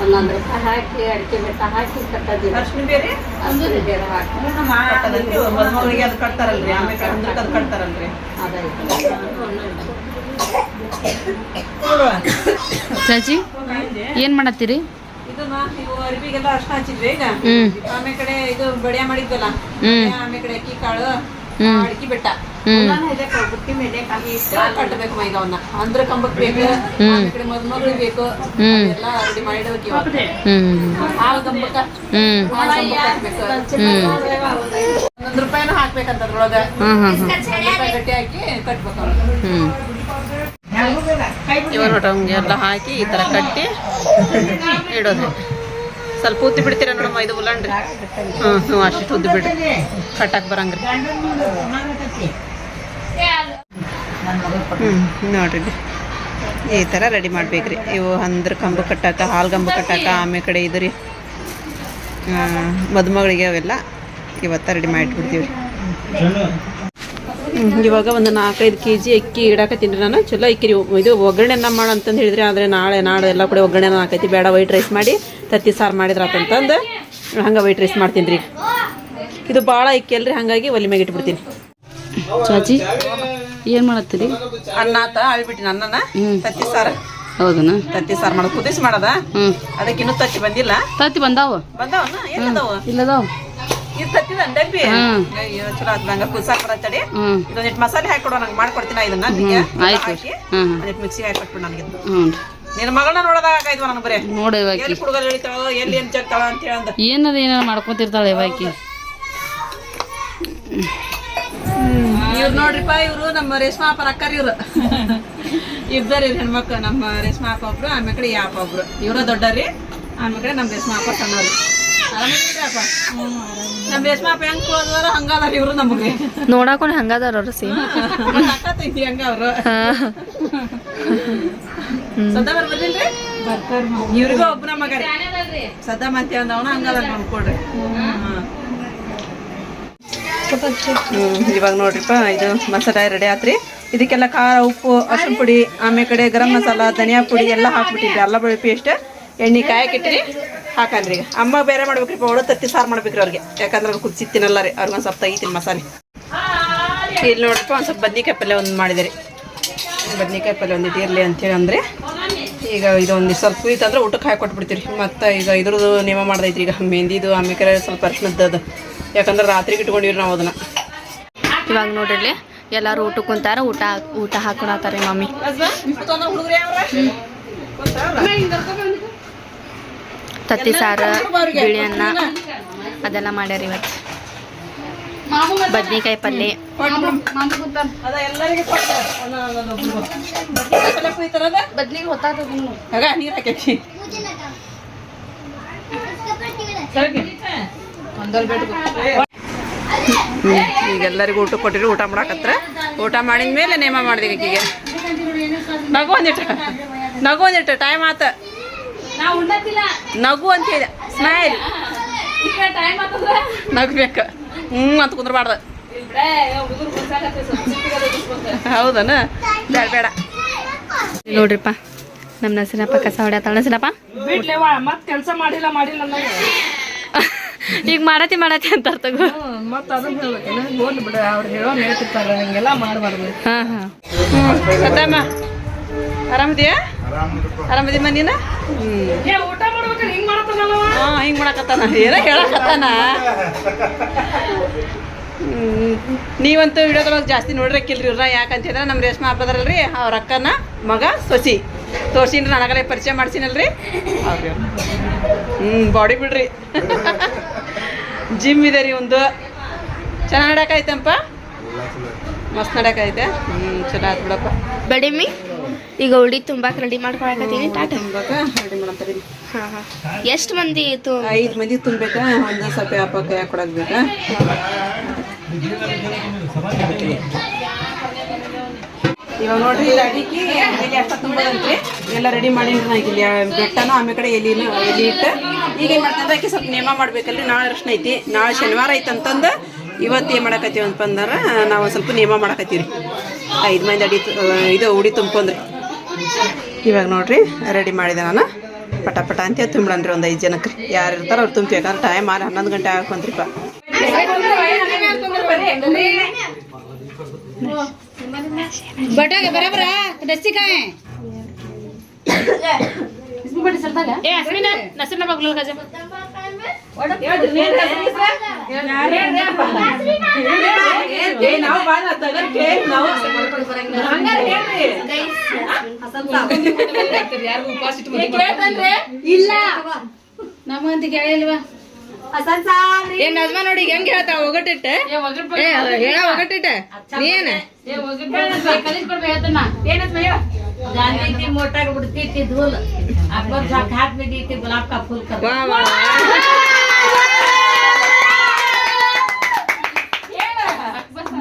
ಒಂದೊಂದು ರೂಪಾಯಿ ಹಾಕಿ ಅಡಿಕೆ ಬೆಟ್ಟ ಹಾಕಿ ಕಟ್ಟೋದಿಲ್ಲ. ಅರ್ಶಿನ ಬೇರೆ? ಅಂದ್ರೆ ಬೇರೆ ಹಾಕಿ. ಮದುಮಗಳಿಗೆ ಅದು ಕಟ್ತಾರಲ್ರಿ ಆಮೇಲೆ ಅದು ಕಟ್ತಾರಲ್ರಿ. ಚಾಚಿ ಏನ್ ಮಾಡತ್ತೀರಿ? ಇದು ಅರಿವಿಗೆಲ್ಲ ಅರ್ಶಿನ ಹಚ್ಚಿದ್ವಿ ಈಗ? ಆಮೇಲೆ ಕಡೆ ಇದು ಬಡಿಯ ಮಾಡಿದ್ವಲ್ಲ. ಆಮೇಲೆ ಕಡೆ ಅಕ್ಕಿ ಕಾಳು. ಅಡಿಕೆ ಬೆಟ್ಟ. ಬುಟ್ಟಿ ಮೇಲೆ ಕಟ್ಟಬೇಕು ಅವನ್ನ ಅಂದ್ರ ಕಂಬಕ್ ಬೇಕು ಕಡೆ ಬೇಕು. ಎಲ್ಲ ರೆಡಿ ಮಾಡಿ ಹಾಲು ಕಂಬಕ್ಕ ಒಂದೊಂದು ರೂಪಾಯಿನೂ ಹಾಕ್ಬೇಕಂತ ಅದ್ರೊಳಗ ಗಟ್ಟಿ ಹಾಕಿ ಕಟ್ಬೇಕು ಎಲ್ಲ ಹಾಕಿ ಈ ತರ ಕಟ್ಟಿ ಇಡೋದು. ಸ್ವಲ್ಪ ಉದ್ದಿ ಬಿಡ್ತೀರ ನೋಡಮ್ಮ, ಇದು ಉಲ್ಲಂಡ್ರಿ. ಹ್ಞೂ ಹ್ಞೂ ಅಷ್ಟು ಉದ್ದಿ ಬಿಡ್ರಿ. ಕಟ್ಟಕ್ಕೆ ಬರಂಗ್ರಿ. ಹ್ಞೂ ನೋಡ್ರಿ. ಈ ಥರ ರೆಡಿ ಮಾಡ್ಬೇಕ್ರಿ. ಇವು ಅಂದ್ರೆ ಕಂಬ ಕಟ್ಟಾಕ, ಹಾಲು ಕಂಬ ಕಟ್ಟಾಕ ಆಮೇಲೆ ಕಡೆ ಇದು ರೀ ಮದುಮಗಳಿಗೆ ಅವೆಲ್ಲ ಇವತ್ತ ರೆಡಿ ಮಾಡಿಟ್ಬಿಡ್ತೀವಿ ರೀ ಇವಾಗ ಒಂದು ನಾಲ್ಕೈದು ಕೆ ಜಿ ಅಕ್ಕಿ ಇಡಾಕತ್ತೀನಿ ನಾನು. ಚಲೋ ಅಕ್ಕಿ. ಇದು ಒಗ್ಗರಣೆನ ಮಾಡು ಅಂತಂದು ಹೇಳಿದ್ರೆ ಆದರೆ ನಾಳೆ ನಾಳೆ ಎಲ್ಲ ಕೂಡ ಒಗ್ಗರಣೆ ಹಾಕೈತಿ. ಬೇಡ ವೈಟ್ ರೈಸ್ ಮಾಡಿ ತತ್ತಿ ಸಾರು ಮಾಡಿದ್ರ ಅಂತಂದು ಹಂಗೆ ವೈಟ್ ರೈಸ್ ಮಾಡ್ತೀನಿ ರೀ. ಇದು ಭಾಳ ಅಕ್ಕಿ ಅಲ್ರಿ ಹಾಗಾಗಿ ಒಲಿ ಮ್ಯಾಗೆ ಇಟ್ಬಿಡ್ತೀನಿ. ಚಾಚಿ ಏನು ಮಾಡತ್ತೀರಿ? ಅನ್ನ ಆತ ಆಳ್ಬಿಟ್ಟಿನ ಅನ್ನನ. ತತ್ತಿ ಸಾರು. ಹೌದನ? ತತ್ತಿ ಸಾರು ಮಾಡೋದು ಕುದಿಸಿ ಮಾಡದ. ಅದಕ್ಕೆ ಇನ್ನೂ ತತ್ತಿ ಬಂದಿಲ್ಲ. ತತ್ತಿ ಬಂದಾವ? ಬಂದಾವ ಇಲ್ಲದಾವ? ಇದು ತತ್ತಿದ ಡಬ್ಬಿ ಹ್ಮ್. ಅಯ್ಯೋ ಚಲೋ ಆತ್ ನಂಗೆ ಕುದಿಸಾಕ್ ಬರತ್ತಡಿ ಹ್ಮ್. ಇದೊಂದಿಟ್ಟು ಮಸಾಲೆ ಹಾಕೊಡೋ ನಂಗೆ ಮಾಡ್ಕೊಡ್ತೀನಿ ಇದನ್ನ ಹ್ಮ್ ಆಯ್ತು. ಹಾಕಿ ಹ್ಮ್ ಒಂದಿಟ್ಟು ಮಿಕ್ಸಿಗೆ ಹಾಕೊಟ್ಬಿಡು ನನಗೆ. ನಿನ್ನ ಮಗಳನ್ನ ನೋಡೋದಾಗ ಆಕಾಯ್ತು ನನಗೆ ಬರೇ. ನೋಡಿ ಎಲ್ಲಿ ಹುಡುಗರು ಎಳಿತಾಳೋ ಎಲ್ಲಿ ಏನ್ ಜಗ್ತಾಳ ಅಂತ ಹೇಳಿ ಅಂದ. ಏನದ ಏನಾರ ಮಾಡ್ಕೊತಿರ್ತಾಳೆ ಇವಾಕಿ. ಇವ್ರು ನೋಡ್ರಿಪ್ಪ ಇವ್ರು ನಮ್ಮ ರೇಷ್ಮಾ ಅಪ್ಪ ಅಕ್ಕರ್ ಇವ್ರು. ಇಬ್ಬರು ಹೆಣ್ಮಕ್ಳು ನಮ್ಮ ರೇಷ್ಮಾ ಅಪ್ಪ ಒಬ್ರು ಆಮೇಲೆ ಕಡೆ ಯಾಪ ಒಬ್ರು. ಇವ್ರ ದೊಡ್ಡರಿ ರೀ ಕಡೆ ನಮ್ಮ ರೇಷ್ಮಾ ಅಪ್ಪ ಸಣ್ಣವ್ರಿ ನಮ್ಮ ರೇಷ್ಮಾ ಅಪ್ಪ ಹೆಂಗ್ ಹೋದವ್ರ ಹಂಗಾದಾರ ಇವ್ರು ನಮಗೆ. ನೋಡಾಕೊಂಡು ಹಂಗದಾರ ಅವ್ರು ಸೇಮ್. ಅಕ್ಕ ತಂಗಿ ಹಂಗ ಅವ್ರು. ಸದಾ ಇವ್ರಿಗೂ ಒಬ್ಬನ ಮಗ ಸದಾ ಮಂತಿ ಅಂದವನ ಹಂಗದ ನೋಡ್ಕೊಡ್ರಿ ಇವಾಗ ನೋಡ್ರಿಪ್ಪ ಇದು ಮಸಾಲೆ ರೆಡಿ ಆತ್ರಿ. ಇದಕ್ಕೆಲ್ಲ ಖಾರ ಉಪ್ಪು ಅರ್ಶಿನ ಪುಡಿ ಆಮೇಲೆ ಕಡೆ ಗರಂ ಮಸಾಲ ಧನಿಯಾ ಪುಡಿ ಎಲ್ಲ ಹಾಕ್ಬಿಟ್ಟಿದ್ರಿ ಅಲ್ಲ ಬಳಿ ಪೇಸ್ಟ್. ಎಣ್ಣೆ ಕಾಯಕ್ಕಿಟ್ಟಿರಿ ಹಾಕನ್ರಿ ಈಗ. ಅಮ್ಮ ಬೇರೆ ಮಾಡ್ಬೇಕ್ರಿ ಪೌಡ ತತ್ತಿ ಸಾರು ಮಾಡ್ಬೇಕ್ರಿ ಅವ್ರಿಗೆ. ಯಾಕಂದ್ರೆ ಅವ್ರು ತಿನ್ನಲ್ಲ ರೀ ಅವ್ರಿಗೆ ಒಂದು ಸ್ವಲ್ಪ ತೆಗಿತೀನಿ ಮಸಾಲೆ. ಇಲ್ಲಿ ನೋಡಪ್ಪ ಒಂದು ಸ್ವಲ್ಪ ಬದ್ನಿಕಾಯಿ ಪಲ್ಯ ಒಂದು ಮಾಡಿದೆ ಬದ್ನಿಕಾಯಿ ಪಲ್ಯ ಒಂದು ಇಟ್ಟಿರಲಿ ಅಂತೇಳಿ ಅಂದರೆ ಈಗ ಇದೊಂದು ಒಂದು ಸ್ವಲ್ಪ ಇತ್ತಂದ್ರೆ ಊಟಕ್ಕೆ ಹಾಕಿ ಕೊಟ್ಬಿಡ್ತೀರಿ. ಮತ್ತು ಈಗ ಇದ್ರದ್ದು ನಿಯಮ ಮಾಡ್ದೈತ್ರಿ ಈಗ ಮೆಹಂದಿದು ಆಮೇಲೆ ಸ್ವಲ್ಪ ಅರ್ಶಿನದ್ದು ಅದು. ಯಾಕಂದ್ರೆ ರಾತ್ರಿಗೆ ಇಟ್ಕೊಂಡಿವ್ರಿ ನಾವು ಅದನ್ನು. ಇವಾಗ ನೋಡ್ರಿ ಎಲ್ಲರೂ ಊಟಕ್ಕೆ ಕುಂತಾರ ಊಟ ಊಟ ಹಾಕೊಳತಾರ ಮಮ್ಮಿ ತತ್ತಿ ಸಾರು ಬಿಳಿ ಅನ್ನ ಅದೆಲ್ಲ ಮಾಡ್ಯಾರ ಇವತ್ತು. ಬದ್ನಿಕಾಯಿ ಪಲ್ಯ ಎಲ್ಲರಿಗೂ ಊಟ ಕೊಟ್ಟಿರಿ ಊಟ ಮಾಡಾಕತ್ರ ಊಟ ಮಾಡಿದ ಮೇಲೆ ನೇಮ ಮಾಡಿದೆ ಈಗಿಗೆ ನಗು ಒಂದಿಟ್ಟ ನಗು ಒಂದಿಟ್ಟ ಟೈಮ್ ಆತ. ನಗು ಅಂತ ಹೇಳಿದೆ ಸ್ಮೈಲ್. ನಗ್ಬೇಕ ಹ್ಮ್ ಅಂತ ಕುಂದ್ರಬಾರ್ದ. ಹೌದನ? ಬೇಡ ಬೇಡ. ನೋಡ್ರಿಪ್ಪ. ನಮ್ಮ ನಸಿನಪ್ಪ ಕಸ ಹೊಡ್ಯಾತಾಳ. ನಸಿನಪ್ಪ ಮತ್ತೆ ಕೆಲಸ ಮಾಡಿಲ್ಲ ಮಾಡಿಲ್ಲ ಈಗ ಮಾಡತಿ ಮಾಡತಿ ಅಂತ ತಗೋ. ಮತ್ತೆ ಅದನ್ನ ಹೇಳ್ಬೇಕೇನ ಹೋಗ್ಲಿ ಬಿಡ ಅವ್ರು ಹೇಳೋ ಹೇಳ್ತಿರ್ತಾರ ಹಿಂಗೆಲ್ಲ ಮಾಡಬಾರ್ದು. ಹಾ ಹಾ. ಆರಾಮದಿಯಾ? ಆರಾಮದಿಮ್ಮ ನೀನು? ಹಾಂ ಹಿಂಗೆ ಮಾಡಕತ್ತಾನ. ಏನೋ ಹೇಳಕತ್ತಾನ. ನೀವಂತೂ ವಿಡಿಯೋದೊಳಗೆ ಜಾಸ್ತಿ ನೋಡಿರಕ್ಕಿಲ್ರಿ ಇವ್ರನ್ನ ಯಾಕಂತ ಹೇಳಿದ್ರೆ ನಮ್ಮ ರೇಷ್ಮೆ ಹಬ್ಬದ್ರಲ್ರಿ ಅವ್ರ ಅಕ್ಕನ ಮಗ ಸೊಸಿ. ತೋರ್ಸಿನ್ರಿ ನನಗಲೇ ಪರಿಚಯ ಮಾಡ್ಸಿನಲ್ರಿ. ಅವ್ರಿ ಹ್ಞೂ ಬಾಡಿ ಬಿಡ್ರಿ. ಜಿಮ್ ಇದೆ ರೀ ಒಂದು. ಚೆನ್ನಾಗಿ ನಡ್ಯಾಕೈತಂಪ ಮಸ್ತ್ ನಡ್ಯಾಕೈತೆ ಹ್ಞೂ ಚಲೋ ಆಯ್ತು ಬಿಡಪ್ಪ. ಬಡಿಮಿ ಈಗ ಉಡಿ ತುಂಬಾಕ್ ರೆಡಿ ಮಾಡ್ಕೊಳಕತ್ತೀನಿ. ಟಾಟ. ತುಂಬಾಕ ರೆಡಿ ಮಾಡಂತಾರಿ ಹಾ ಹಾ. ಎಷ್ಟು ಮಂದಿ ಇತ್ತು? ಐದು ಮಂದಿ ತುಂಬಬೇಕಾ? ಒಂದು ಸ್ವಲ್ಪ ಹಬ್ಬ ಕೈ ಕೊಡಕ್ ಬೇಕಾ ಇವಾಗ ನೋಡ್ರಿ ಇಲ್ಲಿ ಅಡಿಕೆ ಎಲೆ ಅಷ್ಟ ತುಂಬೋದಂತ್ರಿ ಎಲ್ಲ ರೆಡಿ ಮಾಡೀನಿ ನಾ ಇಲ್ಲಿ ಬೆಟ್ಟನು ಆಮೇಲೆ ಕಡೆ ಎಲಿನು ಎಲಿ ಇಟ್ಟು. ಈಗ ಏನು ಮಾಡ್ತಂದ್ರೆ ಆಕೆ ಸ್ವಲ್ಪ ನೇಮ ಮಾಡ್ಬೇಕಲ್ರಿ. ನಾಳೆ ಅರ್ಶನ ಐತಿ. ನಾಳೆ ಶನಿವಾರ ಐತೆ ಅಂತಂದು ಇವತ್ತು ಏನು ಮಾಡಕತ್ತೀವಿ ಅಂತಂದ್ರೆ ನಾವು ಸ್ವಲ್ಪ ನೇಮ ಮಾಡಕತ್ತೀವಿ ಐದು ಮಂದಿ ಅಡಿ ಇದು ಉಡಿ ತುಂಬ್ಕೊಂಡ್ರಿ. ಇವಾಗ ನೋಡ್ರಿ ರೆಡಿ ಮಾಡಿದೆ ನಾನು. ಪಟ ಪಟ ಅಂತ ತುಂಬ್ಲನ್ರಿ ಒಂದು ಐದು ಜನಕ್ಕೆ. ರೀ ಯಾರು ಇರ್ತಾರೋ ಅವ್ರು ತುಂಬ್ತೀವಿ. ಯಾಕಂದ್ರೆ ಟೈಮ್ ಆರು ಹನ್ನೊಂದು ಗಂಟೆ ಹಾಕೊಂತ್ರಿಪ್ಪ ಬಟಾಗೆ ಇಲ್ಲ. ನಮ್ಮಂತ ಕೇಳಿಲ್ವಾ ಏನ್ ನಜ್ಮಾ ನೋಡಿ ಹೆಂಗ್ ಹೇಳ್ತಾವ ಒಗಟಿಟ್ಟ ಏ ಹೇಳ ಒಗಟಿಟ್ಟ ನೀನ್? ಗಾಂಧಿ मोटा उड़ती थी धूल झाक हाथ में दी थी गुलाब का फूल कर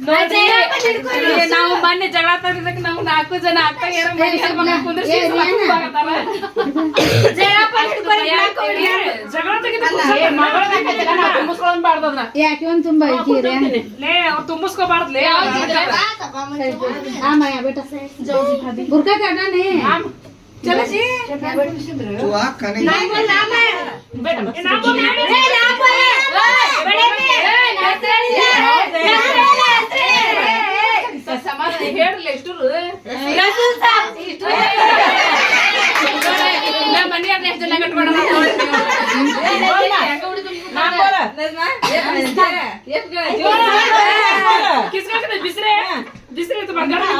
ಕುತ್ಕೊಂಡು ಅರಮಟ ಬರ್ತಾಗಂತ ಹೇಳ ಅರಮನೆ ಕುಂತು ನಾವು ಮೊನ್ನೆ ಜಗಳ ತಂದಿದ್ದಕ್ಕೆ ನಾವು ನಾಲ್ಕು ಜನ ಅಕ್ಕ ಏನೋ ಮನೆ ಮನೆ ಕುಂದ್ರಿಸಿ ಜಗಳ ಯಾಕೆ ಒಂದ್ ತುಂಬಾ ಐತಿರಿ ತುಂಬಿಸ್ಕೋಬಾರ್ದ್ಲೇ ಆ ಮಾಯ ಬೇಟ ಬುರ್ಕಾ ಕಾಟಾನೆ ಸಮಾಧಾನ ಹೇಳ್ರಲ್ಲ ಎಷ್ಟು ನಮ್ಮ ಮನೆಯವ್ರನ್ನ ಎಷ್ಟು ಜನ ಕಟ್ಕೊಂಡ किसका बिसरे बिसरे तो बंगाल में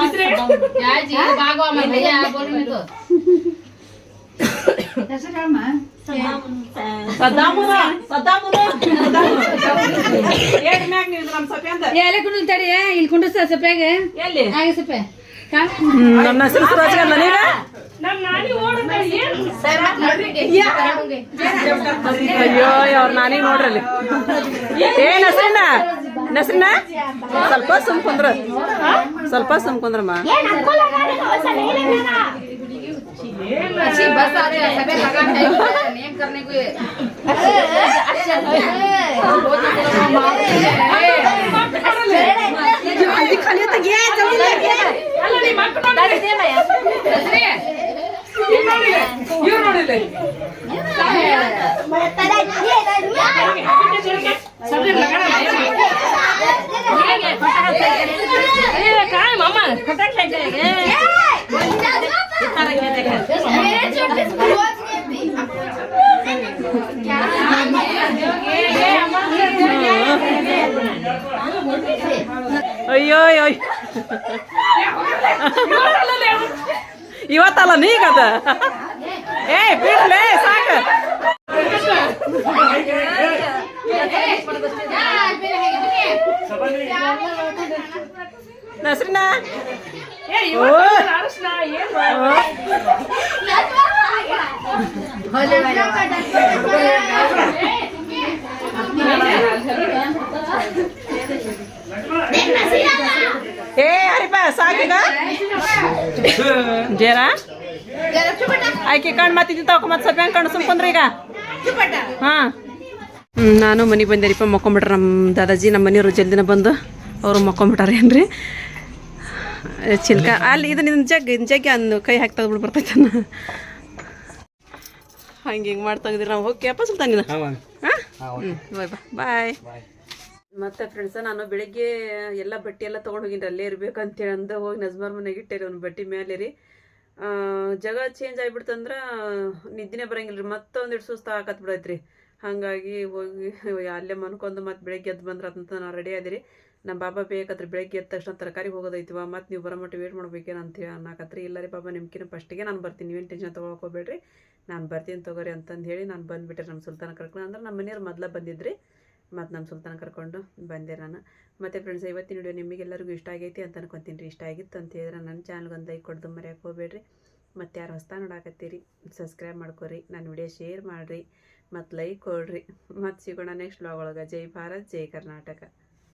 बिसरे क्या जी भागवा में भैया बोल ಏಟ್ ಮ್ಯಾಗ ನೀವು ನಮ್ಮ ಎಲೆ ಕುಂಡು ತಡಿ. ಇಲ್ಲಿ ಕುಂಡ್ರಸ ಸಪ್ಯಾಗ ಎಲ್ಲಿ? ಹಾಗೆ ಸಪ್ಪೆ. ನಮ್ಮ ಹೆಸರು ಸುರಾಜ್ ಗಂಧ ನಮ್ಮ ನಾನಿ ಓಡುತ್ತ ಏನು? ಅಯ್ಯೋ ಅವ್ರ ನೋಡ್ರಿ ನೋಡ್ರಲ್ಲಿ. ಏ ನಸ್ರಿನ? ನಸ್ರಿನ? ಸ್ವಲ್ಪ ಸುಮ್ ಕುಂದ್ರ ಸ್ವಲ್ಪ ಸುಮ್ ಕುಂದ್ರಮ್ಮ बस आ रहे सबे लगा है नेम करने को ಅಲ್ಲ ನಿಮ್ಮ ಮಕ್ಕಳು ನೋಡಿದ್ರೆ ಇವ್ರು ನೋಡಿದ್ರೆ ಸಬ್ಜೆಕ್ಟ್ ಲಗಾಡ अरे काय मामा ಇವತ್ತ ನೀಗ ಅದ? ಏ ಬಿಡ್ಲೆ ಸಾಕ. ನಸ್ರಿನಾ ಓ ಅರಶಿನ ಏನು ಏ ಹರಿಪ ಸಾಕೀಗ ಜೇರ ಆಯ್ಕೆ ಕಣ್ ಮತ್ತಿದ್ದು ತಗೊ ಮತ್ತೆ ಸ್ವಲ್ಪ ಹೆಂಗ್ ಕಣ್ಣು ಸುಮ್ಕೊಂಡ್ರಿ ಈಗ ಹಾಂ ಹ್ಞೂ ನಾನು ಮನೆಗೆ ಬಂದೇರಿಪ್ಪ ಮಕ್ಕೊಂಬಿಟ್ರೆ ನಮ್ಮ ದಾದಾಜಿ ನಮ್ಮ ಮನೆಯವರು ಜಲ್ದಿನ ಬಂದು ಅವರು ಮಕ್ಕೊಂಬಿಟ್ಟಾರೆ ಏನ್ರಿ ಚಿಲ್ಕ ಅಲ್ಲಿ ಇದು ನಿನ್ನ ಜಗ್ ಜಗ್ಗಿ ಅಂದು ಕೈ ಹಾಕಿ ತೆಗೆದ್ಬಿಟ್ಟು ಬರ್ತೈತನ ಹಂಗೆ ಹಿಂಗೆ ಮಾಡಿ ಇದ್ರಿ ನಾವು. ಹೋಗಿ ಅಪ್ಪ ಸುಲ್ತಾನ ನೀನು. ಹಾಂ ಬಾಯ್ ಬಾಯ್ ಬಾಯ್ ಮತ್ತೆ ಫ್ರೆಂಡ್ಸ ನಾನು ಬೆಳಿಗ್ಗೆ ಎಲ್ಲ ಬಟ್ಟೆ ಎಲ್ಲ ತೊಗೊಂಡು ಹೋಗಿನ್ರಿ ಅಲ್ಲೇ ಇರ್ಬೇಕಂತೇಳಿ ಅಂದ ಹೋಗಿ ನಜ್ಮಾರ್ ಮನೆಗೆ ಇಟ್ಟೇರಿ ಒಂದು ಬಟ್ಟೆ ಮೇಲೆ ರೀ. ಜಗ ಜಾಗ ಚೇಂಜ್ ಆಗಿಬಿಡ್ತಂದ್ರೆ ನಿದ್ದಿನೇ ಬರಂಗಿಲ್ಲ ರೀ ಮತ್ತೊಂದು ಸುಸ್ತು ಆಕತ್ ಬಿಡೈತ್ರಿ ಹಾಗಾಗಿ ಹೋಗಿ ಅಲ್ಲೇ ಮನ್ಕೊಂಡು ಮತ್ತೆ ಬೆಳಗ್ಗೆ ಎದ್ದು ಬಂದ್ರೆ ಅದಂತ ನಾವು ರೆಡಿ ಆದಿರಿ. ನಮ್ಮ ಬಾಬಾ ಬೇಕಾದ್ರೆ ಬೆಳಗ್ಗೆ ಎದ್ದ ತಕ್ಷಣ ತರಕಾರಿ ಹೋಗೋದೈತಿವ, ಮತ್ತು ನೀವು ಬರೋ ಮಟ್ಟ ವೇಟ್ ಮಾಡ್ಬೇಕೇನು ಅಂತ ಹೇಳಿ ಅನ್ನಕತ್ರಿ ಇಲ್ಲ ರೀ ಬಾಬಾ ನಿಮ್ಕಿನ ಫಸ್ಟಿಗೆ ನಾನು ಬರ್ತೀನಿ. ನೀವೇನು ಟೆನ್ಷನ್ ತೊಗೊಳ್ಕೋಬೇಡ್ರಿ ನಾನು ಬರ್ತೀನಿ ತಗೋರಿ ಅಂತಂದು ಹೇಳಿ ನಾನು ಬಂದುಬಿಟ್ಟೆ ನಮ್ಮ ಸುಲ್ತಾನ ಕರ್ಕೊಂಡು ಅಂದ್ರೆ ನಮ್ಮ ಮನೆಯವ್ರು ಮೊದಲ ಬಂದಿದ್ರಿ. ಮತ್ತು ನಮ್ಮ ಸುಲ್ತಾನ ಕರ್ಕೊಂಡು ಬಂದೆ ನಾನು. ಮತ್ತು ಫ್ರೆಂಡ್ಸ್ ಇವತ್ತಿನ ವಿಡಿಯೋ ನಿಮಗೆಲ್ಲರಿಗೂ ಇಷ್ಟ ಆಗೈತಿ ಅಂತ ಅನ್ಕೊತೀನಿ ರೀ. ಇಷ್ಟ ಆಗಿತ್ತು ಅಂತ ಹೇಳಿದ್ರೆ ನನ್ನ ಚಾನಲ್ಗೆ ಒಂದು ಲೈಕ್ ಕೊಡ್ದು ಮರ್ಯಾಕೆ ಹೋಗ್ಬೇಡ್ರಿ. ಮತ್ತು ಯಾರು ಹೊಸ್ತಾ ನೋಡಾಕತ್ತೀರಿ ಸಬ್ಸ್ಕ್ರೈಬ್ ಮಾಡ್ಕೊರಿ ನನ್ನ ವಿಡಿಯೋ ಶೇರ್ ಮಾಡಿರಿ, ಮತ್ತು ಲೈಕ್ ಕೊಡ್ರಿ. ಮತ್ತು ಸಿಗೋಣ ನೆಕ್ಸ್ಟ್ ಬ್ಲಾಗ್ ಒಳಗೆ. ಜೈ ಭಾರತ್, ಜೈ ಕರ್ನಾಟಕ.